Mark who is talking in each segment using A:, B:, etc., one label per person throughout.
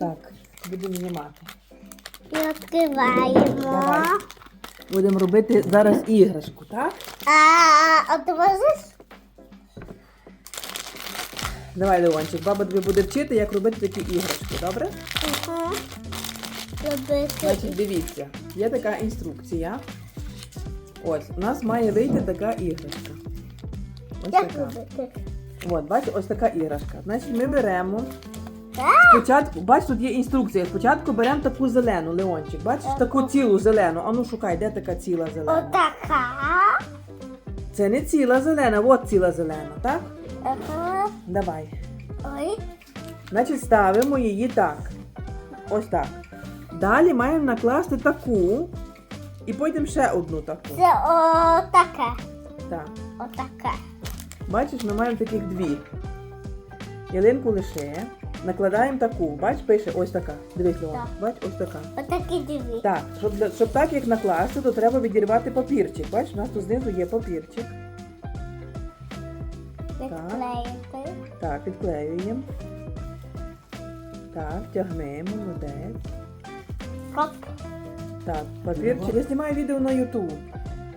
A: Так, будемо знімати.
B: І відкриваємо.
A: Давай. Будемо робити зараз іграшку, так?
B: А, а ти можеш?
A: Давай, Леончик, баба тобі буде вчити, як робити такі іграшки, добре?
B: Угу. Робити.
A: Значить, дивіться, є така інструкція. Ось, у нас має вийти така іграшка. Ось
B: Як
A: така.
B: робити?
A: От, бачите, ось така іграшка. Значить, ми беремо. Спочатку, бач, тут є інструкція. Спочатку беремо таку зелену, Леончик. Бачиш, таку цілу зелену. Ану шукай, де така ціла зелена?
B: Отака.
A: Це не ціла зелена, от ціла зелена, так?
B: Ага.
A: Давай.
B: Ой.
A: Значить, ставимо її так. Ось так. Далі маємо накласти таку. І потім ще одну таку.
B: Це отаке.
A: Так.
B: Отаке.
A: Бачиш, ми маємо таких дві. Ялинку лише. Накладаємо таку. Бач, пише ось така. Дивись, Леон.
B: Так.
A: Бач, ось така.
B: Отакі дві.
A: Так, щоб, для- щоб так як накласти, то треба відірвати папірчик. Бач, у нас тут знизу є папірчик.
B: Відклеїти.
A: Так, відклеюємо. Так, тягнемо, молодець.
B: Коп.
A: Так, папірчик. Я знімаю відео на YouTube,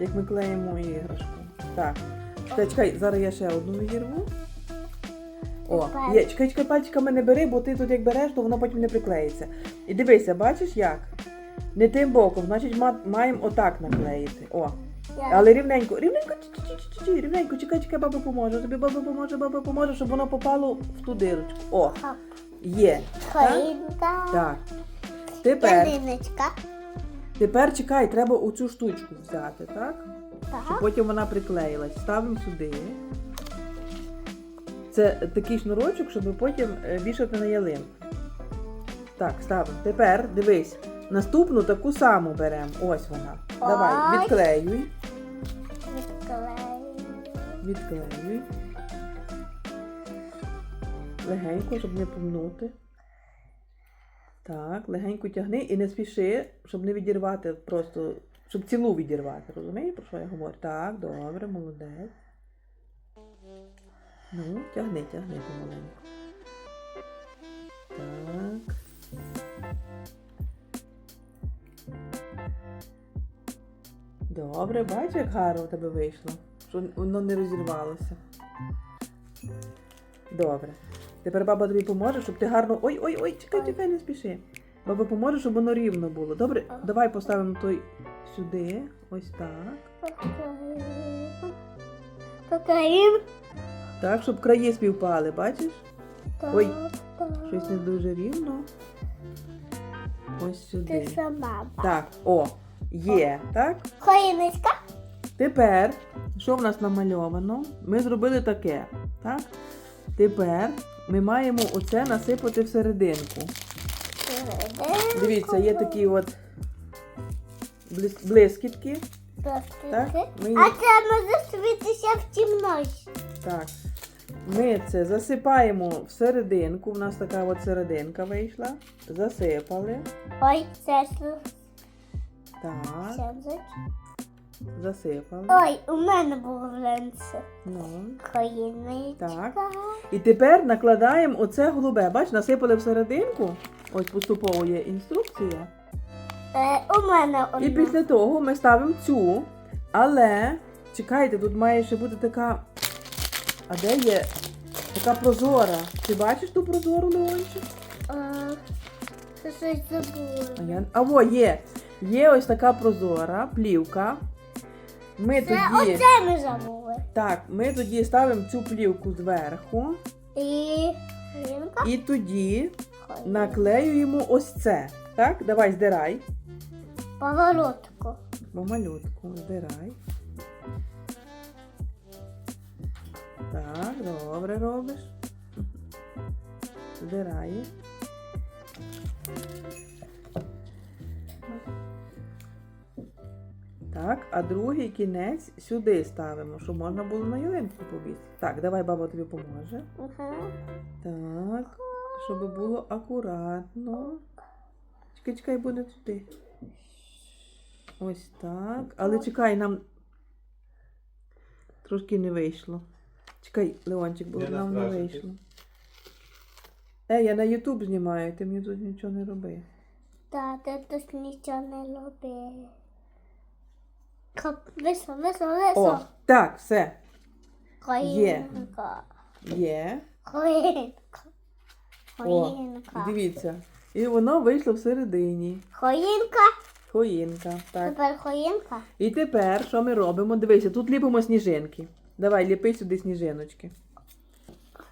A: як ми клеїмо іграшку. Так. Чекай, чекай, зараз я ще одну відірву. О, є, чекай, чекай, пальчиками не бери, бо ти тут як береш, то воно потім не приклеїться. І дивися, бачиш як? Не тим боком, значить ма- маємо отак наклеїти. О. Але рівненько, рівненько, рівненько, чекай, чекай, баба поможе. Тобі баба поможе, баба поможе, щоб воно попало в ту дирочку. О, є.
B: Хвилинка.
A: Так. Тепер, тепер чекай, треба оцю штучку взяти, так? Щоб потім вона приклеїлась. Ставимо сюди. Це такий шнурочок, щоб потім е, вішати на ялинку. Так, ставимо. Тепер дивись. Наступну таку саму беремо. Ось вона. Давай,
B: Ой.
A: відклеюй.
B: Відклеїмо.
A: Відклеюй. Легенько, щоб не помнути. Так, легенько тягни і не спіши, щоб не відірвати просто, щоб цілу відірвати. Розумієш, про що я говорю? Так, добре, молодець. Ну, тягни, тягни помаленьку. Так. Добре, бачиш, як гарно в тебе вийшло, що воно не розірвалося. Добре. Тепер баба тобі поможе, щоб ти гарно. Ой, ой, ой, чекай, чекай, не спіши. Баба поможе, щоб воно рівно було. Добре, давай поставимо той сюди. Ось так.
B: Відклеїмо.
A: Так, щоб краї співпали, бачиш?
B: Так,
A: Ой,
B: так.
A: Щось не дуже рівно. Ось
B: Ти
A: сюди.
B: сама. ба.
A: Так, о, є, так?
B: Хвилиночка.
A: Тепер, що в нас намальовано? Ми зробили таке, так? Тепер ми маємо оце насипати всерединку. Дивіться, є такі от блис- блискітки. Так,
B: Так.
A: ми,
B: А це може світитися в темноті.
A: так. Ми це засипаємо всерединку. У нас така от серединка вийшла. Засипали.
B: Ой, це
A: Так, засипали.
B: Ой, у мене було вленце.
A: Ну. Так. І тепер накладаємо оце голубе. Бач, насипали всерединку. Ось поступово є інструкція.
B: Е, у мене одна.
A: І після того ми ставимо цю. Але чекайте, тут має ще бути така. А де є? Така прозора. Ти бачиш ту прозору, Леончик?
B: Е, Це щось
A: А,
B: забула.
A: я... а во, є. Є ось така прозора плівка. Ми
B: Це
A: тоді.
B: оце ми забули.
A: Так, ми тоді ставимо цю плівку зверху.
B: І хвилинка.
A: І тоді наклеюємо ось це. Так, давай здирай.
B: Поворотку.
A: Бо малютку здирай. Так, добре робиш. Здирає. Так, а другий кінець сюди ставимо, щоб можна було на ялинку повісити. Так, давай баба тобі поможе.
B: Угу.
A: Так, щоб було акуратно. Чекай, чекай, буде туди. Ось так. Але чекай, нам трошки не вийшло. Чекай, Леончик, бо нам не вийшло. Е, я на Ютуб знімаю, ти мені тут нічого не роби.
B: Та ти тут нічого не роби. Кап, висо, висо,
A: О, так, все.
B: Хоїнка.
A: Є.
B: Хоїнка.
A: О,
B: Хоїнка.
A: дивіться. І воно вийшло всередині.
B: Хоїнка.
A: Хоїнка. Так.
B: Тепер хоїнка.
A: І тепер що ми робимо? Дивися, тут ліпимо сніжинки. Давай, ліпи сюди сніжиночки.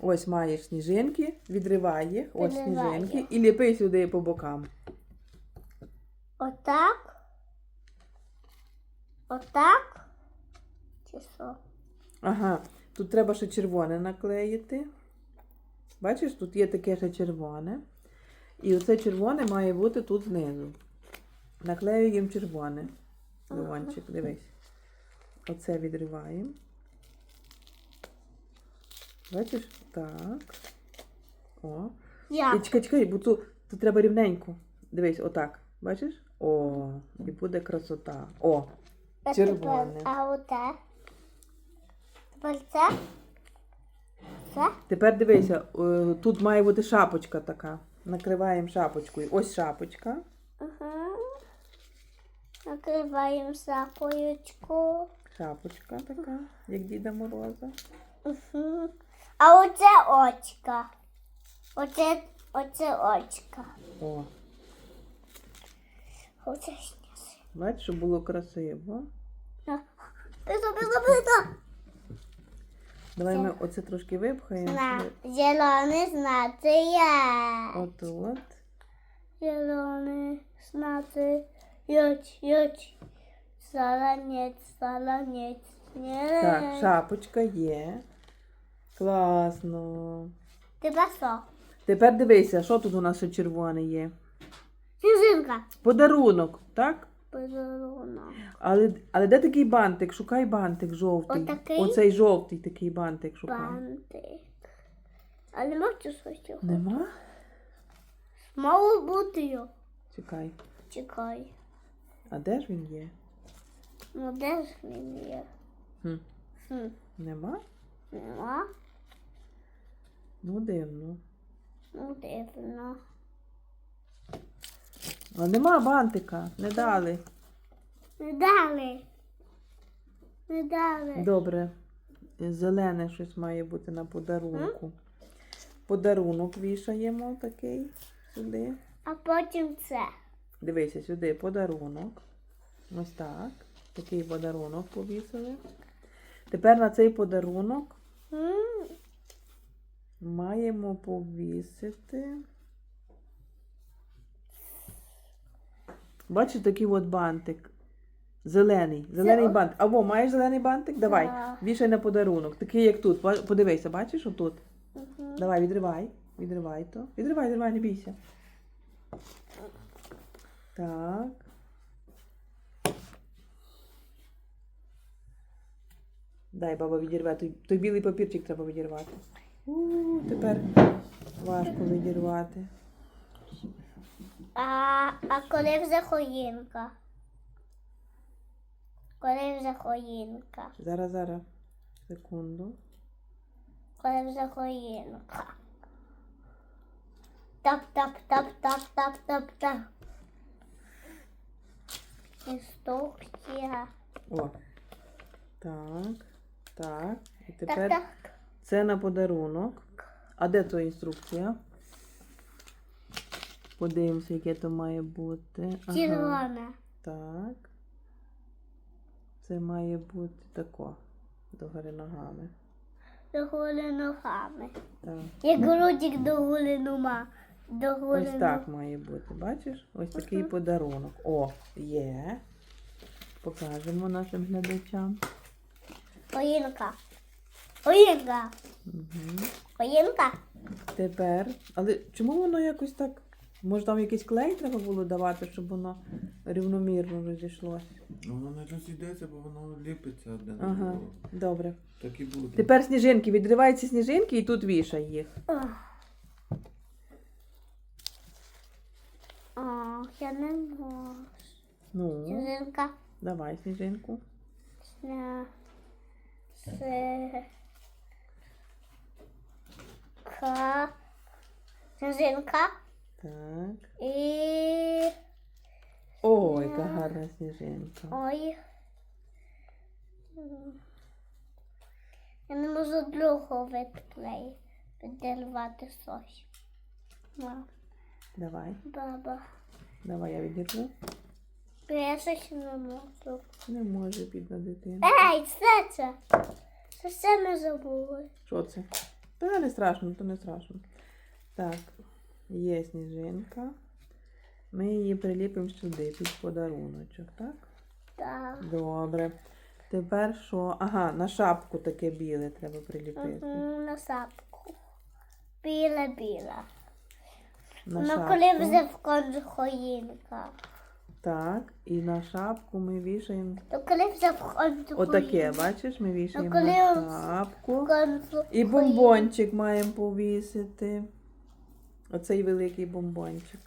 A: Ось маєш сніжинки, відривай їх, ось
B: Відриваю.
A: сніжинки, і ліпи сюди по бокам.
B: Отак. Отак. Чи що?
A: Ага, тут треба ще червоне наклеїти. Бачиш, тут є таке ще червоне. І оце червоне має бути тут знизу. Наклеюємо червоне. Леончик, дивись. Оце відриваємо. Бачиш? Так. О. І чекай, чекай, бо тут, тут треба рівненько. Дивись, отак. Бачиш? О, і буде красота. О,
B: А
A: червоне.
B: тепер- А оте? Тепер це? Це?
A: Тепер дивися, е, тут має бути шапочка така. Накриваємо шапочкою. Ось шапочка.
B: Угу. Накриваємо сапоючку.
A: Шапочка така, як Діда Мороза.
B: Угу. А оце очка. Оце, оце очка.
A: О,
B: Оце
A: бачиш, щоб було красиво. Давай ми оце трошки випхаємо.
B: На,
A: щоб-
B: зелений знати я.
A: От от.
B: Зеленый, знати, ють, ють. Солонець, солонець. Ні.
A: Так, шапочка є. Класно.
B: Ти басо.
A: Тепер дивися, що тут у нас ще червоне є.
B: Сніжинка.
A: Подарунок, так?
B: Подарунок.
A: Але, але де такий бантик? Шукай бантик жовтий.
B: Отакий?
A: Оцей жовтий такий бантик шукай.
B: Бантик. А нема щось?
A: Нема?
B: Мало бути його.
A: Чекай.
B: Чекай.
A: А де ж він є?
B: Ну де ж він є?
A: Хм.
B: Хм.
A: Нема?
B: Нема.
A: Ну дивно.
B: Ну дивно.
A: А нема бантика, не дали.
B: Не дали. Не дали.
A: Добре. Зелене щось має бути на подарунку. Подарунок вішаємо такий сюди.
B: А потім це.
A: Дивися сюди, подарунок. Ось так. Такий подарунок повісили. Тепер на цей подарунок
B: М,
A: маємо повісити. Бачиш такий от бантик. Зелений. Зелений
B: о-
A: бантик. Або маєш зелений бантик? Давай.
B: Так.
A: Вішай на подарунок. Такий, як тут. Подивися, бачиш отут?
B: мгм.
A: Давай, відривай. Відривай то. Відривай, відривай, не бійся. Так. Дай баба відірве. Той, той білий папірчик треба відірвати. У, тепер важко відірвати.
B: А, а коли вже хоїнка? Коли вже хоїнка?
A: Зараз, зараз. Секунду.
B: Коли вже хоїнка? Тап, тап, тап, тап, тап, тап, тап. Інструкція.
A: О. Так. Так. І
B: Так,
A: тепер
B: так.
A: Це на подарунок. А де то інструкція? Подивимося, яке то має бути. Ага.
B: Червона.
A: Так. Це має бути тако. Догори ногами.
B: До гули ногами.
A: Так.
B: Як грудик до гули нума. До
A: Ось так має бути. Бачиш? Ось такий
B: Мгм.
A: подарунок. О, є. Покажемо нашим глядачам.
B: Хоїнка. Хоїнка.
A: Угу.
B: Хоїнка.
A: Тепер. Але чому воно якось так? Може там якийсь клей треба було давати, щоб воно рівномірно розійшлося?
C: Ну, воно не розійдеться, бо воно ліпиться одне на
A: Ага, добре.
C: Так і буде.
A: Тепер сніжинки. Відривай ці сніжинки і тут вішай їх.
B: Ох. Ох, я не можу.
A: Ну,
B: Сніжинка.
A: давай сніжинку.
B: Сня. Се. Ка. Сніжинка.
A: Так.
B: І.
A: О, яка гарна сніжинка.
B: Ой. Я не можу другого відклеїти. Підірвати щось.
A: Давай,
B: Баба.
A: давай я відірву.
B: Я щось не можу.
A: Не може бідна дитина.
B: Ей, це. Це все ми забули.
A: Що це? Та не страшно, то не страшно. Так, є сніжинка. Ми її приліпимо сюди під подаруночок, так?
B: Так.
A: Добре. Тепер що? Ага, на шапку таке біле треба приліпити.
B: На сапку. Біла-біла.
A: На
B: Ну, коли вже в конжу хоїнка.
A: Так, і на шапку ми вішаємо
B: То коли вже
A: отаке, бачиш, ми вішаємо
B: коли
A: на шапку. І бомбончик маємо повісити. Оцей великий бомбончик.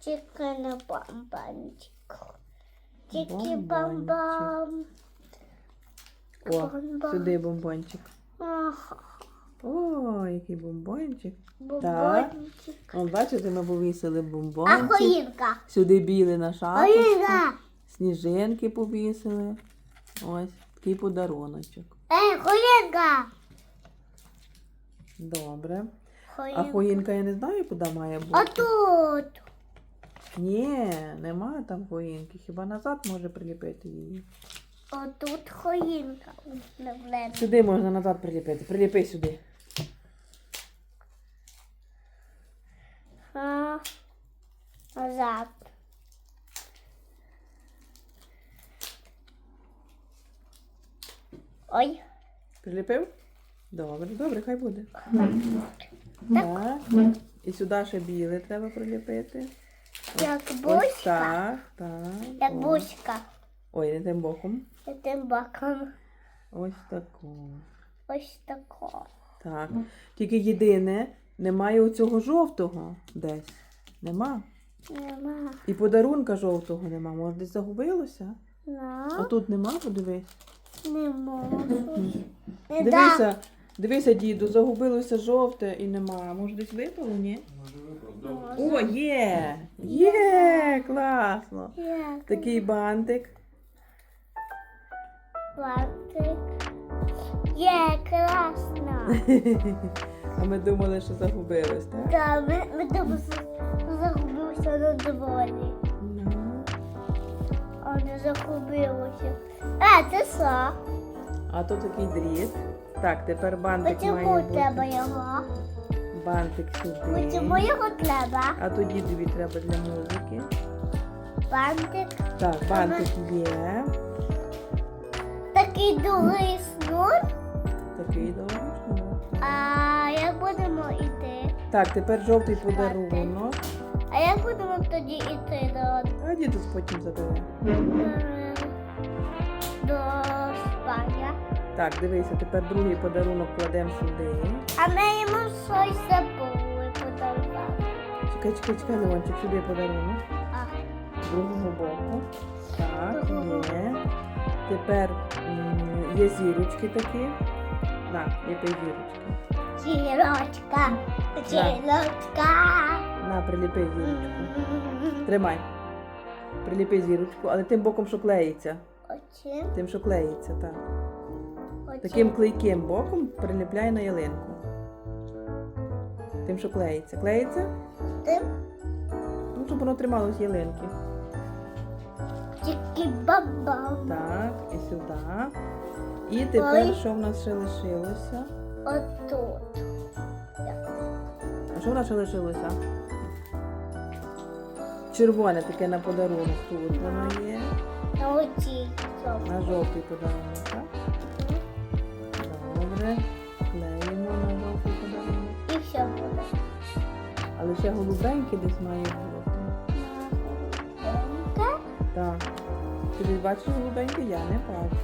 B: Тільки на бамбанчик. Тільки
A: Бомбончик.
B: бамбам.
A: О,
B: Бомбон.
A: сюди бомбончик.
B: Ах,
A: О, який бомбончик.
B: Бомбончик.
A: О, бачите, ми повісили
B: А
A: бомбончик.
B: хоїнка?
A: Сюди білий на шапку.
B: Хоїнка.
A: Сніжинки повісили. Ось такий подаруночок.
B: Ей, хоїнка.
A: Добре. А
B: хоїнка
A: я не знаю, куди має бути.
B: А тут.
A: Ні, немає там хоїнки. Хіба назад може приліпити її.
B: А тут хоїнка.
A: Сюди можна назад приліпити. Приліпи сюди.
B: А, назад. Ой,
A: Приліпив? Добре, добре, хай буде. Так. І сюди ще біле треба приліпити.
B: як
A: Ось так, так.
B: Як бузька.
A: Ой, не тим боком.
B: І тим боком.
A: Ось тако.
B: Ось тако.
A: Так. Тільки єдине, немає оцього жовтого десь. Нема.
B: Нема.
A: І подарунка жовтого нема. Може, десь загубилося? А тут нема, подивись.
B: Не можу. Не да.
A: Дивися, дивися, діду, загубилося жовте і нема. Може, десь випало, ні?
C: Може
A: О, є! Є! Класно!
B: Як
A: Такий бантик.
B: платик. Є, класно.
A: А ми думали, що загубилось, так?
B: Да, ми, ми думали, що загубився на дворі. А загубилося. А, це що?
A: А то такий дріт. Так, тепер бантик
B: Чому
A: має
B: треба його?
A: Бантик сюди.
B: Чому його треба?
A: А то дідові треба для музики.
B: Бантик.
A: Так, бантик є.
B: Такий довгий снур.
A: Такий довгий шнур.
B: А як будемо йти?
A: Так, тепер жовтий подарунок.
B: А як будемо тоді йти до,
A: А дідусь потім забере.
B: е, до спання?
A: Так, дивися, тепер другий подарунок кладемо сюди.
B: А ми йому щось забули подарувати.
A: Чекай, чекай, чекай, Леончик, сюди подарунок.
B: А,
A: З другого боку. Так, є. Тепер м, є зірочки такі. На, ліпи зірочки.
B: зірочка, зірочка.
A: На, приліпи зірочку. Тримай. Приліпи зірочку, але тим боком, що клеїться.
B: Оці,
A: Тим, що клеїться, так.
B: оці.
A: Таким клейким боком приліпляй на ялинку. Тим, що клеїться. Клеїться?
B: Тим
A: Ну, щоб воно трималось ялинки.
B: тільки бабам.
A: Так, і сюди. І тепер
B: Ой.
A: що в нас ще лишилося?
B: Отут.
A: А що ще лишилося? Червоне таке на подарунок. Тут воно є.
B: На оці.
A: На жовтий подарунок, так? Добре. Клеїмо на жовтий подарунок.
B: І все буде.
A: Але ще голубенький десь має бути.
B: Так?
A: Так. Ти десь бачиш голубенький? Я не бачу.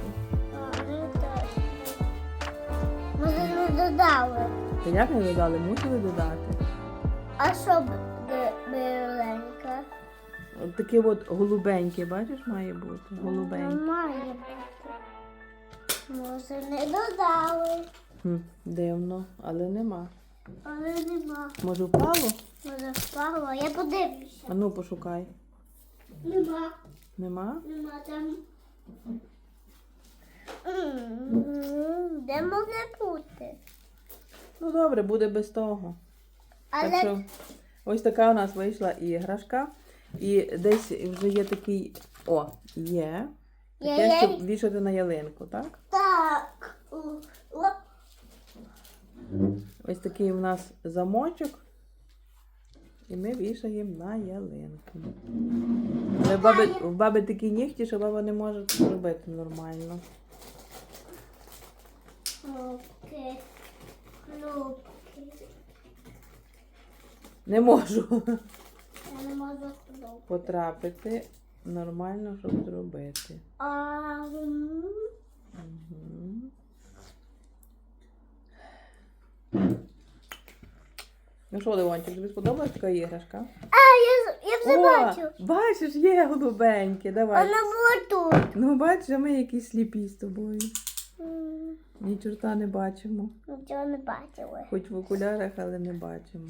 B: Ну не додали.
A: Та як не додали? Мусили додати.
B: А що біленьке?
A: Таке от голубеньке, бачиш, має бути. Голубеньке.
B: Має бути. Може не додали.
A: Хм, дивно, але нема.
B: Але нема.
A: Може впало?
B: Може впало. Я подивлюся.
A: А ну пошукай.
B: Нема.
A: Нема?
B: Нема там. Де може бути?
A: Ну добре, буде без того.
B: Але
A: Так що ось така у нас вийшла іграшка. І десь вже є такий. О, є. Таке, щоб вішати на ялинку, так?
B: так.
A: Ось такий у нас замочок. І ми вішаємо на ялинку. Але в баби, в баби такі нігті, що баба не може зробити нормально.
B: Кнопки. Кнопки.
A: Не можу
B: Я не можу
A: потрапити нормально, щоб зробити.
B: А,
A: Мгм. Ну що, Леончик, тобі сподобалась така іграшка?
B: А, я, я все бачу.
A: бачиш, є голубеньке, давай.
B: Вона була тут.
A: Ну, бачиш, а ми якісь сліпі з тобою. Ні чорта не бачимо.
B: Нічого не бачили.
A: Хоч в окулярах, але не бачимо.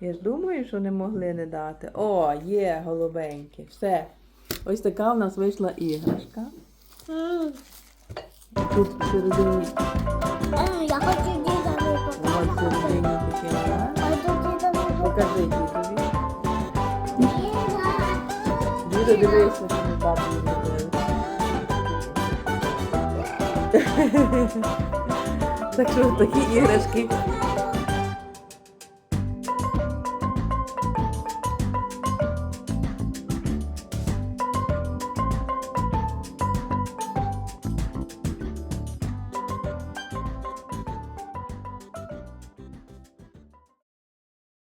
A: Я ж думаю, що не могли не дати. О, є голубеньке. Все. Ось така в нас вийшла іграшка. Тут всередині,
B: Я хочу діда випадку.
A: Покажи дідові.
B: Діда.
A: Дивися, що ми бабою зробили. Так що такі іграшки